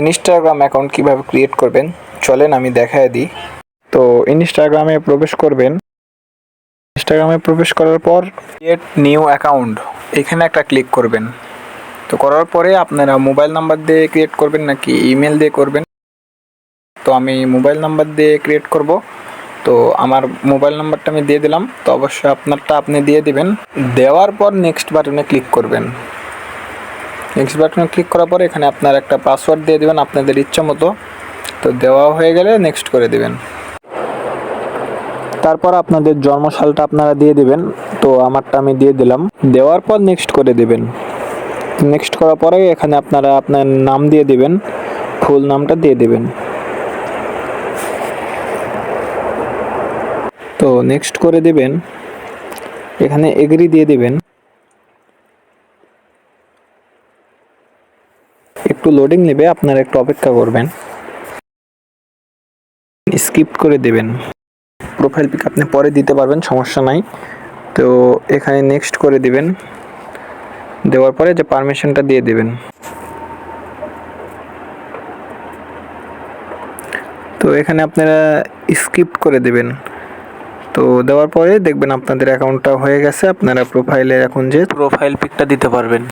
Instagram account কীভাবে create করবেন? চলেন আমি দেখায় দিই। তো ইনস্টাগ্রামে প্রবেশ করবেন। ইনস্টাগ্রামে প্রবেশ করার পর ক্রিয়েট নিউ অ্যাকাউন্ট এখানে একটা ক্লিক করবেন। তো করার পরে আপনারা মোবাইল নাম্বার দিয়ে ক্রিয়েট করবেন নাকি ইমেল দিয়ে করবেন? তো আমি মোবাইল নাম্বার দিয়ে ক্রিয়েট করব। তো আমার মোবাইল নাম্বারটা আমি দিয়ে দিলাম। তো অবশ্যই আপনারটা আপনি দিয়ে দিবেন। দেওয়ার পর নেক্সট বাটনে ক্লিক করবেন। নেক্সট বাটনে ক্লিক করার পরে এখানে আপনার একটা পাসওয়ার্ড দিয়ে দেবেন আপনাদের ইচ্ছা মতো। তো দেওয়া হয়ে গেলে নেক্সট করে দিবেন। তারপর আপনাদের জন্মসালটা আপনারা দিয়ে দিবেন। তো আমারটা আমি দিয়ে দিলাম। দেওয়ার পর নেক্সট করে দিবেন। নেক্সট করার পরে এখানে আপনারা আপনার নাম দিয়ে দিবেন। ফুল নামটা দিয়ে দিবেন। তো নেক্সট করে দিবেন। এখানে এগ্রি দিয়ে দিবেন। একটু লোডিং নেবে, আপনারা একটু অপেক্ষা করবেন। স্কিপ করে দেবেন। প্রোফাইল পিক আপনি পরে দিতে পারবেন, সমস্যা নাই। তো এখানে নেক্সট করে দিবেন। দেওয়ার পরে যে পারমিশনটা দিয়ে দেবেন। তো এখানে আপনারা স্কিপ করে দেবেন। তো দেওয়ার পরে দেখবেন আপনাদের অ্যাকাউন্টটা হয়ে গেছে, আপনারা প্রোফাইলে এখন যে প্রোফাইল পিকটা দিতে পারবেন।